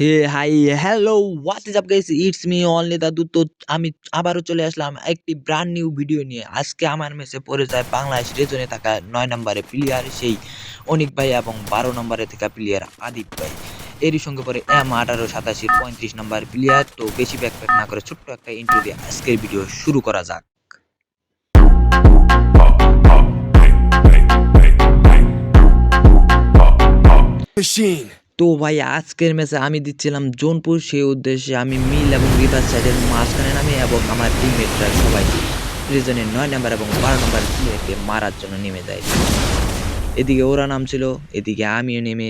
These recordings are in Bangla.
Hey, hi, hello what is up guys it's me only Dadu তো আমি আবারও চলে আসলাম একটি ব্র্যান্ড নিউ ভিডিও নিয়ে। আজকে আমার মেসে পড়ে যায় বাংলাদেশ রেজনে থাকা নয় নম্বরে প্লেয়ার সেই অনিক ভাই এবং বারো নম্বরে থাকা প্লেয়ার আদিপ ভাই। এরই সঙ্গে পরে এম আঠারো সাতাশি পঁয়ত্রিশ নম্বর প্লেয়ার তো বেশি ব্যাকপ্যাক না করে ছোট্ট একটা ইন্ট্রো দিয়ে আজকের ভিডিও শুরু করা যাক। Machine. তো ভাই, আজকের ম্যাচে আমি দিচ্ছিলাম জোনপুর, সেই উদ্দেশ্যে আমি মিল এবং রিভার সাইডের মাঝখানে নামি এবং আমার টিমমেটরা সবাই রিজনের নয় নাম্বার এবং বারো নাম্বার প্লেয়ারকে মারার জন্য নেমে যায়। এদিকে ওরা নামছিল, এদিকে আমিও নেমে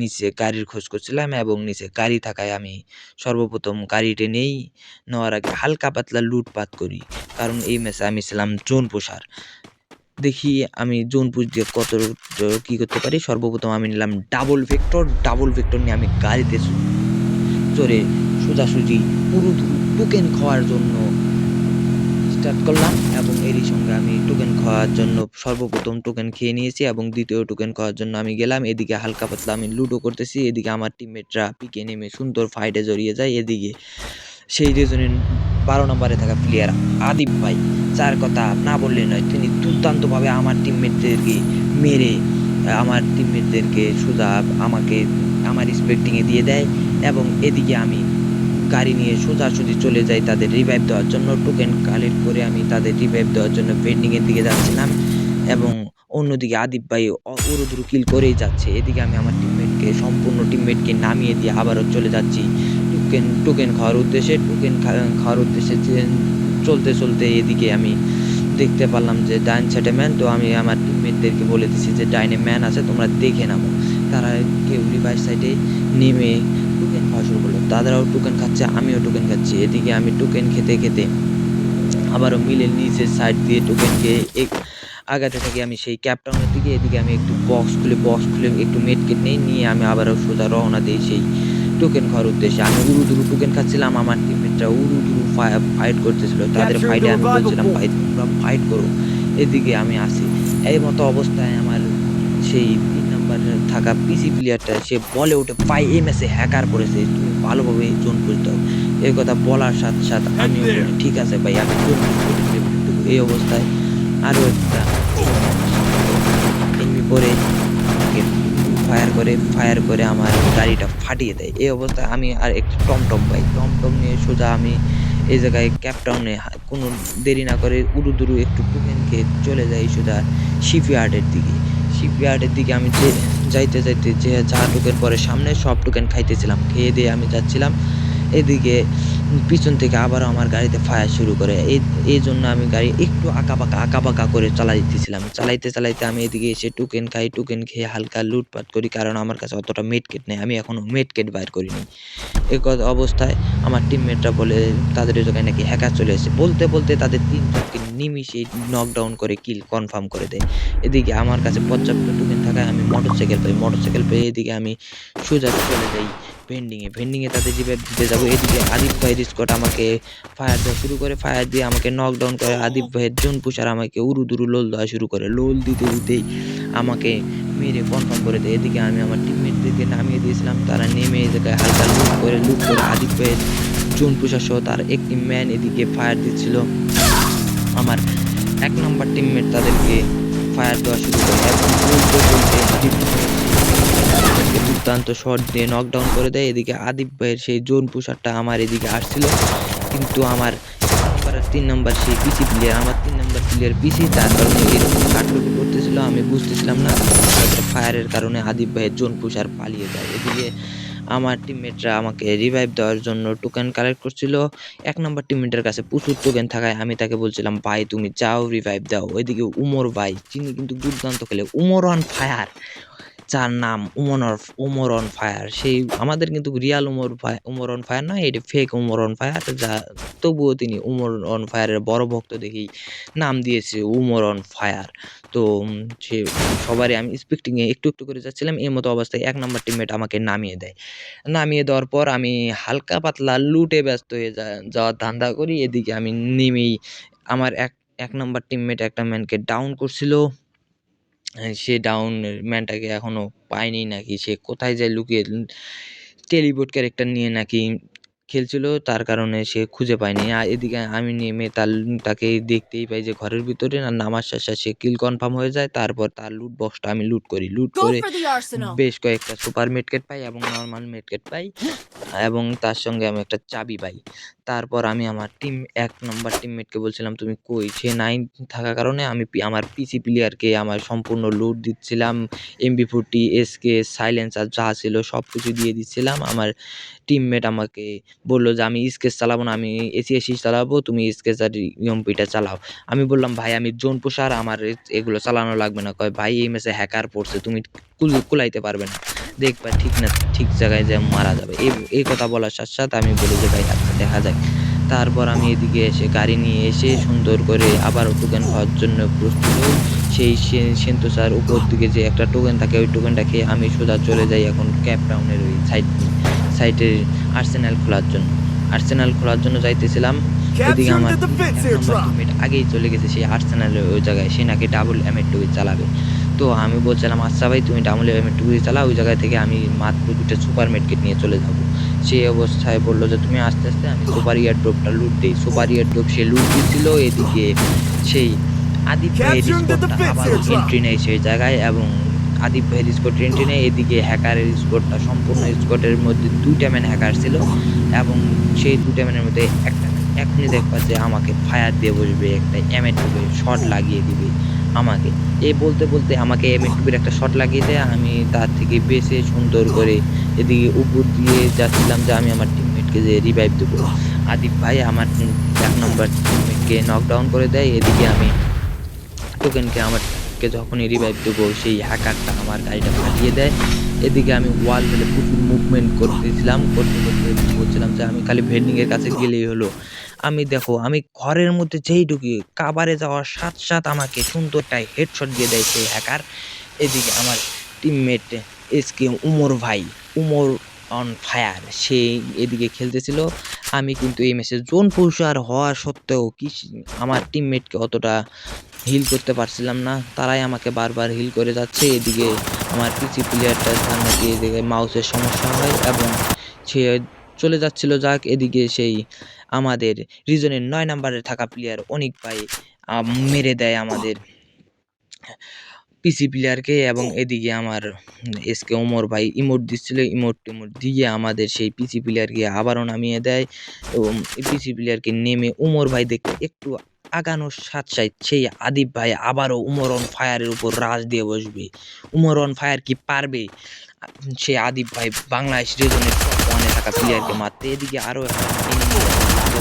নিচে গাড়ির খোঁজ করছিলাম এবং নিচে গাড়ি থাকায় আমি সর্বপ্রথম গাড়িতে নেই, নেওয়ার আগে হালকা পাতলা লুটপাট করি। কারণ এই ম্যাচে আমি ছিলাম জোন পোষার দেখি আমি জোন পুষ দিয়ে কত কি করতে পারি। সর্বপ্রথম আমি নিলাম ডাবল ভেক্টর ডাবল ভেক্টর নিয়ে আমি গাড়িতে চড়ে সোজাসুজি পুরো টোকেন খাওয়ার জন্য স্টার্ট করলাম এবং এরই সঙ্গে আমি টোকেন খাওয়ার জন্য সর্বপ্রথম টোকেন খেয়ে নিয়েছি এবং দ্বিতীয় টোকেন খাওয়ার জন্য আমি গেলাম। এদিকে হালকা পাতলা আমি লুডো করতেছি, এদিকে আমার টিমমেটরা পিকে নেমে সুন্দর ফাইটে জড়িয়ে যায়। এদিকে সেই রিজনের বারো নম্বরে থাকা প্লেয়ার আদিপ ভাই, যার কথা না বললে নয়, তিনি দুর্দান্তভাবে আমার টিমমেটদেরকে মেরে, আমার টিমমেটদেরকে সোজা আমাকে, আমার স্পেক্টিংয়ে দিয়ে দেয় এবং এদিকে আমি গাড়ি নিয়ে সোজাসুজি চলে যাই তাদের রিভাইভ দেওয়ার জন্য টোকেন কালেক্ট করে আমি তাদের রিভাইভ দেওয়ার জন্য পেন্ডিংয়ের দিকে যাচ্ছিলাম এবং অন্যদিকে আদিপ ভাই উরুদুরু কিল করেই যাচ্ছে। এদিকে আমি আমার টিমমেটকে সম্পূর্ণ টিমমেটকে নামিয়ে দিয়ে আবারও চলে যাচ্ছি। টোকেন টোকেন খাওয়ার উদ্দেশ্যে টোকেন খাওয়ার উদ্দেশ্যে চলতে চলতে এদিকে আমি দেখতে পারলাম যে ডাইন সাইডে ম্যান তো আমি আমার টিমমেটদেরকে বলে দিছি যে ডাইনে ম্যান আছে, তোমরা দেখে নামো তারা কেউ রিভাইস সাইডে নেমে টোকেন খাওয়া শুরু করল। তাদেরও টোকেন খাচ্ছে, আমিও টোকেন খাচ্ছি। এদিকে আমি টোকেন খেতে খেতে আবারও মিলের নিচের সাইড দিয়ে টোকেন খেয়ে এক আগাতে থাকি আমি সেই ক্যাপটাউনের দিকে। এদিকে আমি একটু বক্স খুলে বক্স খুলে একটু মেডকেট নিই, নিয়ে আমি আবারও সোজা রওনা দিই সেই টোকেন খাওয়ার উদ্দেশ্যে আমি উড়ু দুরু টোকেন খাচ্ছিলাম আমার টিমমেটরা উড়ু দুরু ফাইট করতেছিল। তাদের ফাইটে আমি বলছিলাম. ভাই তোমরা ফাইট করো। এদিকে আমি আসি। এই মতো অবস্থায় আমার সেই তিন নাম্বার থাকা পিসি প্লেয়ারটা সে বলে উঠে ভাই এই ম্যাচে হ্যাকার করেছে তুমি ভালোভাবে জোন করতে হবে। এই কথা বলার সাথে সাথে. বলি, ঠিক আছে ভাই আমি জোন এই অবস্থায় আরও একটা পরে করে ফায়ার করে আমার গাড়িটা ফাটিয়ে দেয়। এই অবস্থায় আমি আর একটু টমটম পাই। টমটম নিয়ে সোজা আমি এই জায়গায় ক্যাপটাউনে কোনো দেরি না করে উড়ু দুরু একটু টোকেন খেয়ে চলে যাই সোজা শিপইয়ার্ডের দিকে। শিপইয়ার্ডের দিকে আমি যে যাইতে যাইতে যে যা টোকেন পরে সামনে সব টোকেন খাইতেছিলাম। খেয়ে দিয়ে আমি যাচ্ছিলাম। এদিকে পিছন থেকে আবারও আমার গাড়িতে ফায়ার শুরু করে। এই এই জন্য আমি গাড়ি একটু আঁকা বাঁকা আঁকা বাঁকা করে চালাইতেছিলাম চালাইতে চালাইতে আমি এদিকে এসে টোকেন খাই টোকেন খেয়ে হালকা লুটপাট করি, কারণ আমার কাছে অতটা মেডকেট নেই। আমি এখনও মেডকেট বাইর করিনি। এই কথা অবস্থায় আমার টিমমেটরা বলে, তাদের জায়গায় নাকি হ্যাকার চলে এসেছে। বলতে বলতে তাদের তিনজনকে নিমিশে নকডাউন করে কিল কনফার্ম করে দেয়। এদিকে আমার কাছে পর্যাপ্ত টোকেন থাকায় আমি মোটরসাইকেল পাই। মোটরসাইকেল পেয়ে এদিকে আমি সোজা চলে যাই। ভেন্ডিংয়ে ভেন্ডিংয়ে তাদের রিভাইভ দিতে যাব, এদিকে আদিপ ভাই স্কট আমাকে ফায়ার দেওয়া শুরু করে ফায়ার দিয়ে আমাকে নকডাউন করে। আদিপ ভাইয়ের জোন পুষার আমাকে উরু দুরু লোল দেওয়া শুরু করে। লোল দিতে দিতেই আমাকে মেরে কনফার্ম করে দেয়। এদিকে আমি আমার টিমমেটদেরকে নামিয়ে দিয়েছিলাম, তারা নেমে এই জায়গায় হালকা লুট করে লুট করে আদিপ ভাইয়ের জোন পুষার সহ তার একটি ম্যান এদিকে ফায়ার দিচ্ছিল। আমার এক নম্বর টিমমেট তাদেরকে ফায়ার দেওয়া শুরু করে। এবং দুর্দান্ত শট দিয়ে নকডাউন করে দেয়। এদিকে আদিপ ভাইয়ের সেই জোন পুষারটা আমার এদিকে আসছিল। কিন্তু আমার তিন নম্বর সেই পিসি প্লেয়ার আমার তিন নম্বর প্লেয়ার পিসি তার কারণে এরকম কাটলুকি করতেছিল। আমি বুঝতেছিলাম না ফায়ারের কারণে আদিপ ভাইয়ের জোন পুষার পালিয়ে যায়। এদিকে আমার টিমমেটরা আমাকে রিভাইভ দেওয়ার জন্য টোকেন কালেক্ট করছিল। এক নম্বর টিমমেটের কাছে প্রচুর টোকেন থাকায় আমি তাকে বলছিলাম, ভাই, তুমি যাও রিভাইভ দাও। ওইদিকে উমর ভাই, যিনি কিন্তু দুর্দান্ত খেলে, উমর অন ফায়ার যার নাম উমর উমর অন ফায়ার। সেই আমাদের কিন্তু real fire Umar on fire নয়, এটি ফেক উমর অন ফায়ার। যা, তবুও তিনি উমর অন ফায়ারের বড় ভক্ত দেখেই নাম দিয়েছে উমর অন ফায়ার। তো সে সবারই আমি স্পিকটিংয়ে একটু একটু করে যাচ্ছিলাম, এই মতো অবস্থায় এক নম্বর টিমমেট আমাকে নামিয়ে দেয়। নামিয়ে দেওয়ার পর আমি হালকা পাতলা লুটে ব্যস্ত হয়ে যা, যাওয়ার ধান্দা করি। এদিকে আমি নেমেই আমার এক এক নম্বর টিমমেট একটা ম্যানকে ডাউন করছিল। সে ডাউন ম্যানটাকে এখনও পায়নি নাকি? সে কোথায় যায় লুকিয়ে? টেলিপোর্ট ক্যারেক্টার নিয়ে নাকি খেলছিল তার কারণে সে খুঁজে পায়নি। আর এদিকে আমি নেমে তার তাকে দেখতেই পাই যে ঘরের ভিতরে না নামার শেষে সে কিল কনফার্ম হয়ে যায়। তারপর তার লুট বক্সটা আমি লুট করি। লুট করে. বেশ কয়েকটা সুপার মেডকেট পাই এবং নর্মাল মেডকেট পাই এবং তার সঙ্গে আমি একটা চাবি পাই। তারপর আমি আমার টিম এক নম্বর টিমমেটকে বলছিলাম তুমি কই? সে নাইন থাকার কারণে আমি আমার পিসি প্লেয়ারকে আমার সম্পূর্ণ লুট দিচ্ছিলাম। এমবি ফোরটি এসকে সাইলেন্সার যা ছিল সব কিছু দিয়ে দিচ্ছিলাম। আমার টিমমেট আমাকে বলল যে, আমি স্কেচ চালাবো না, আমি এসি এসি চালাবো, তুমি স্কেচ আর ইএমপিটা চালাও। আমি বললাম, ভাই, আমি জোন পোষার আমার এগুলো চালানো লাগবে না। কয়, ভাই, এই মেসে হ্যাকার পড়ছে, তুমি কুল- কুলাইতে পারবে না। দেখবা, ঠিক না, ঠিক জায়গায় যে মারা যাবে। এই এই কথা বলার সাথে সাথে আমি বলি যে, ভাই আচ্ছা দেখা যায় তারপর আমি এদিকে এসে গাড়ি নিয়ে এসে সুন্দর করে আবারও টোকেন খাওয়ার জন্য প্রস্তুত হই। সেই সেন্টোসার উপর দিকে যে একটা টোকেন থাকে, ওই টোকেনটা খেয়ে আমি সোজা চলে যাই এখন ক্যাপ টাউনের ওই সাইড সাইডে আর্সেনাল খোলার জন্য। আর্সেনাল খোলার জন্য যাইতেছিলাম। এদিকে আমার teammate আগেই চলে গেছে সেই আর্সেনালের ওই জায়গায়। সে নাকি ডাবল এমের টুই চালাবে। তো আমি বলছিলাম আচ্ছা ভাই তুমি ডাবল এমের টুই চালাও ওই জায়গা থেকে আমি মাত্র দুটো সুপার মেডকিট নিয়ে চলে যাব। সেই অবস্থায় বলল যে তুমি আস্তে আস্তে আমি সুপার ইয়ার ড্রপটা লুট দিই। সুপার ইয়ার ড্রপ সে লুট দিচ্ছিল এদিকে সেই airdrop. এন্ট্রি নেয় সেই জায়গায় এবং আদিপ ভাইয়ের স্কোর এন্ট্রি নেয় এদিকে হ্যাকারের স্কোরটা সম্পূর্ণ স্কোরের মধ্যে দুইটা ম্যান হ্যাকার ছিল এবং সেই দুইটা ম্যানের মধ্যে একটা এখনই দেখবা যে আমাকে ফায়ার দিয়ে বসবে, একটা এমএ টুবে শট লাগিয়ে দিবে আমাকে। এই বলতে বলতে আমাকে এমএ টুবের একটা শট লাগিয়ে দেয়, আমি তার থেকে বেঁচে সুন্দর করে এদিকে উপর দিয়ে যাচ্ছিলাম যে আমি আমার টিমমেটকে যে রিভাইভ দেবো। আদিপ ভাই আমার এক নম্বর টিমমেটকে নকডাউন করে দেয়, এদিকে আমি টোকেনকে আমারকে যখনই রিভাইভ দেবো, সেই হ্যাকারটা আমার গাড়িটা ফাটিয়ে দেয়। এদিকে আমি ওয়াল ফেলে প্রচুর মুভমেন্ট করতেছিলাম, করতে করতে বলছিলাম যে আমি খালি ভেন্ডিংয়ের কাছে গেলেই হলো। আমি দেখো, আমি ঘরের মধ্যে যেই ঢুকি কাবারে যাওয়ার সাথ সাথ আমাকে সুন্দরটাই হেডশট দিয়ে দেয় সেই হ্যাকার এদিকে আমার টিমমেট এসকে উমর ভাই, উমর অন ফায়ার সে এদিকে খেলতেছিল। আমি কিন্তু এই ম্যাচে জোন পুষার হওয়া সত্ত্বেও কি আমার টিমমেটকে অতটা হিল করতে পারছিলাম না। তারাই আমাকে বারবার হিল করে যাচ্ছে। এদিকে আমার পিসি প্লেয়ারটার নাকি এদিকে মাউসের সমস্যা হয় এবং সে চলে যাচ্ছিল। যাক এদিকে সেই আমাদের রিজনের নয় নাম্বারে থাকা প্লেয়ার অনেক আম, মেরে দেয় আমাদের। পিসি প্লেয়ারকে এবং এদিকে আমার এসকে ওমর ভাই ইমোট দিচ্ছিল ইমোট টিমোট দিয়ে আমাদের সেই পিসি প্লেয়ারকে আবারও নামিয়ে দেয় এবং পিসি প্লেয়ারকে নেমে উমর ভাই দেখতে একটু আগানোর সাথ সেই আদিব ভাই আবারও উমর অন ফায়ারের উপর রাজ দিয়ে বসবে। উমর অন ফায়ার কি পারবে? সে আদিব ভাই বাংলাদেশ রিজনের টপ ওয়ানে থাকা প্লেয়ারকে মারতে, এদিকে আরও একটা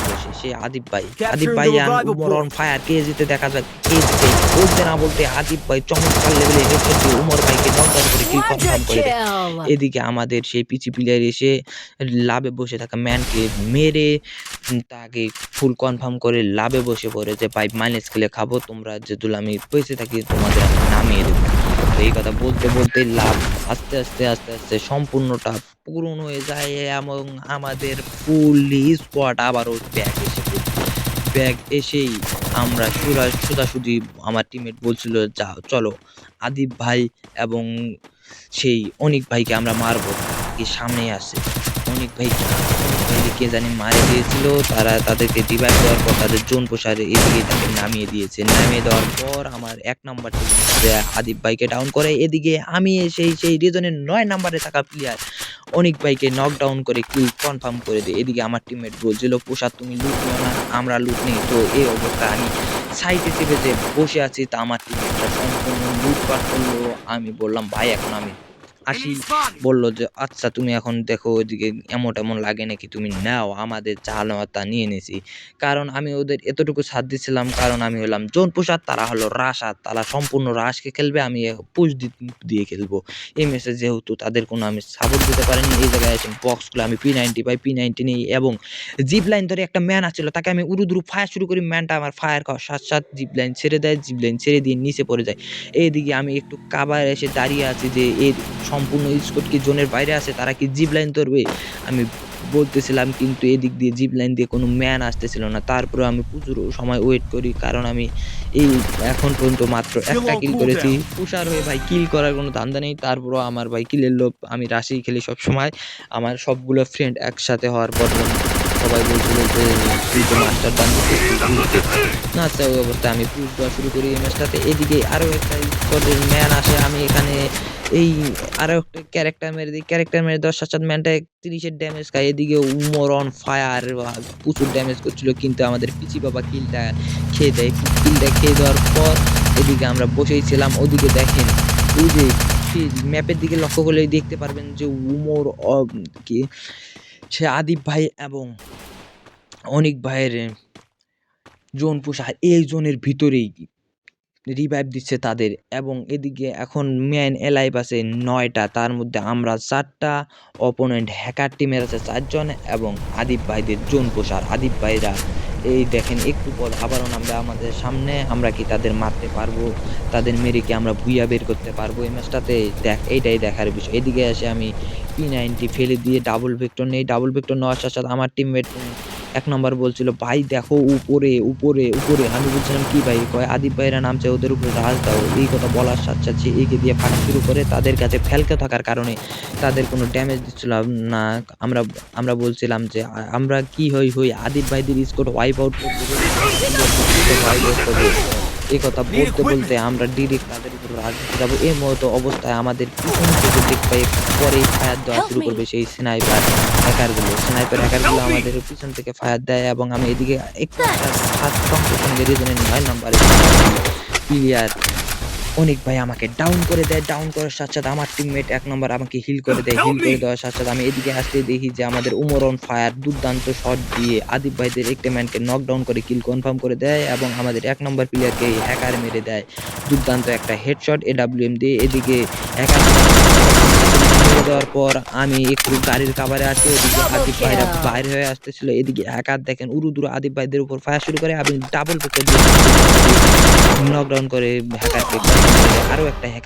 বসে সে আদিব ভাই। আদিব ভাই উমর অন ফায়ার কে জিতে দেখা যাক কে জিতে। বলতে না বলতে আদিব ভাই চমৎকার লেভেলে হেডশট দিয়ে উমর ভাইকে নকডাউন করে কিল কনফার্ম করে এদিকে আমাদের সেই পিচি প্লেয়ার এসে লাভে বসে থাকা ম্যানকে মেরে তাকে ফুল কনফার্ম করে লাভে বসে পড়ে যে ভাই মাইনাস খেলে খাব তোমরা যেহেতু আমি বেঁচে থাকি তোমাদের আমি নামিয়ে দেবো। এই কথা বলতে বলতে লাভ আস্তে আস্তে আস্তে আস্তে সম্পূর্ণটা পূরণ হয়ে যায় এবং আমাদের ফুল স্কোয়াড আবারও ব্যাগ এসে ব্যাগ এসেই আমরা সুরা, সোজাসুজি আমার টিমমেট বলছিল যা চলো, আদিব ভাই এবং সেই অনিক ভাইকে আমরা মারবো। কি সামনে আসে অনেক ভাই ভাইকে কে জানি মারে দিয়েছিল, তারা তাদেরকে ডিভাইড দেওয়ার পর তাদের জোন প্রসারে এদিকে তাকে নামিয়ে দিয়েছে। নামিয়ে দেওয়ার পর আমার এক নাম্বার আদিব ভাইকে ডাউন করে, এদিকে আমি সেই সেই রিজনের নয় নাম্বারে থাকা প্লেয়ার অনেক ভাইকে নক ডাউন করে কিল কনফার্ম করে দেয়। এদিকে আমার টিমমেট বলছিল পোশাক তুমি লুট নিও না, আমরা লুট নিই। তো এই অবস্থা আমি সাইডে চেপে যে বসে আছি, তা আমার টিমমেটটা সম্পূর্ণ লুটপাট করল। আমি বললাম, ভাই, এখন আমি আসি বলল যে আচ্ছা তুমি এখন দেখো ওইদিকে এমন এমন লাগে নাকি? তুমি নাও আমাদের নেওয়ার তা নিয়ে নিছি। কারণ আমি ওদের এতটুকু সাথ দিচ্ছিলাম কারণ আমি হলাম জোন পোষার তারা হলো রাশার তারা সম্পূর্ণ রাশকে খেলবে আমি পুষ দিয়ে খেলব। এই ম্যাচে যেহেতু তাদের কোনো আমি সাপোর্ট দিতে পারিনি এই জায়গায় এসে বক্সগুলো আমি P ninety by P ninety নিই এবং জিপ লাইন ধরে একটা ম্যান আছিল তাকে আমি উরুদুরু ফায়ার শুরু করি ম্যানটা আমার ফায়ার খাওয়ার সাথে সাথে জিপ লাইন ছেড়ে দেয় জিপ লাইন ছেড়ে দিয়ে নিচে পড়ে যায়। এইদিকে আমি একটু কাবার এসে দাঁড়িয়ে আছি যে এর সম্পূর্ণ স্কোট কি জোনের বাইরে আছে তারা কি জিপ লাইন ধরবে? আমি বলতেছিলাম কিন্তু এদিক দিয়ে জিপ লাইন দিয়ে কোনো ম্যান আসতেছিল না। তারপরে আমি প্রচুর সময় ওয়েট করি কারণ আমি এই এখন পর্যন্ত মাত্র একটা কিল করেছি। পুষার হয়ে ভাই কিল করার কোনো ধান্দা নেই। তারপরও আমার ভাই কিলের লোভ। আমি রাশি খেলি সব সময় আমার সবগুলো ফ্রেন্ড একসাথে হওয়ার পর সবাই বলছিল যে তুই মাস্টার ডান না আচ্ছা ওই অবস্থায় আমি পুশ দেওয়া শুরু করি এই ম্যাচটাতে এদিকে আরও একটা স্কোয়াডের ম্যান আসে, আমি এখানে এই আরও একটা ক্যারেক্টার মেরে দিই। ক্যারেক্টার মেরে সাথে সাথে ম্যানটা তিরিশের ড্যামেজ খায়। এদিকে উমর অন ফায়ার প্রচুর ড্যামেজ করছিল, কিন্তু আমাদের পিচি বাবা কিলটা খেয়ে দেয়। কিলটা খেয়ে দেওয়ার পর এদিকে আমরা বসেই ছিলাম। ওদিকে দেখেন ওই যে ম্যাপের দিকে লক্ষ্য করলে দেখতে পারবেন যে উমর কি? সে আদিব ভাই এবং অনিক ভাইয়ের জোন পোষা এই জোনের ভিতরেই রিভাইভ দিচ্ছে তাদের এবং এদিকে এখন মেন এলাইভ আছে নয়টা, তার মধ্যে আমরা চারটা অপোনেন্ট হ্যাকার টিমের আছে চারজন এবং আদিব ভাইদের জোন পোষার আদিব ভাইরা, এই দেখেন একটু পর আবারও নামবে আমাদের সামনে, আমরা কি তাদের মারতে পারব? তাদের মেরে কি আমরা ভুইয়া বের করতে পারব? এই ম্যাচটাতে দেখ, এইটাই দেখার বিষয়। এদিকে এসে আমি পি নাইনটি ফেলে দিয়ে ডাবল ভেক্টর নেই। ডাবল ভেক্টর নেওয়ার সাথে সাথে আমার টিমমেট এক নম্বর বলছিল, ভাই, দেখো, উপরে উপরে উপরে। আমি বলছিলাম, কি ভাই? কয়, আদিব ভাইরা নামছে, ওদের উপরে রাজ দাও। এই কথা বলার সাথে সাথে এগিয়ে দিয়ে ফাঁকা শুরু করে তাদের কাছে ফেলকে থাকার কারণে তাদের কোনো ড্যামেজ দিচ্ছিল না। আমরা আমরা বলছিলাম যে, আমরা কি হই হই, আদিব ভাইদের স্কোর ওয়াইপ আউট করতে এই কথা বলতে বলতে আমরা ডিরেক্ট তাদের উপর রাজ যাব এই মতো অবস্থায় আমাদের পিছন থেকে দেখতে পাই পরে ফায়ার দেওয়া শুরু করবে সেই স্নাইপার হ্যাকারগুলো স্নাইপার হ্যাকারগুলো আমাদের পিছন থেকে ফায়ার দেয় এবং আমি এদিকে একটু সাত সংখ্যক রিজনের নয় নম্বরে প্লেয়ার অনেক ভাই আমাকে ডাউন করে দেয় ডাউন করার সাথে সাথে আমার টিমমেট এক নম্বর আমাকে হিল করে দেয় হিল করে দেওয়ার সাথে সাথে আমি এদিকে আসতে দেখি যে আমাদের উমরন ফায়ার দুর্দান্ত শট দিয়ে আদিব ভাইদের একটা ম্যানকে নকডাউন করে কিল কনফার্ম করে দেয় এবং আমাদের এক নম্বর প্লেয়ারকে হ্যাকার মেরে দেয়। দুর্দান্ত একটা হেডশট এডাব্লিউএম দিয়ে এদিকে হ্যাকার দেওয়ার পর আমি একটু গাড়ির কাভারে আছি ওদিকে আদিব ভাইরা বাইরে হয়ে আসতেছিল এদিকে হ্যাকার দেখেন উরুদুরু আদিব ভাইদের উপর ফায়ার শুরু করে আমি ডাবল পেকে নকডাউন করে হ্যাকারকে আরও একটা হ্যাকার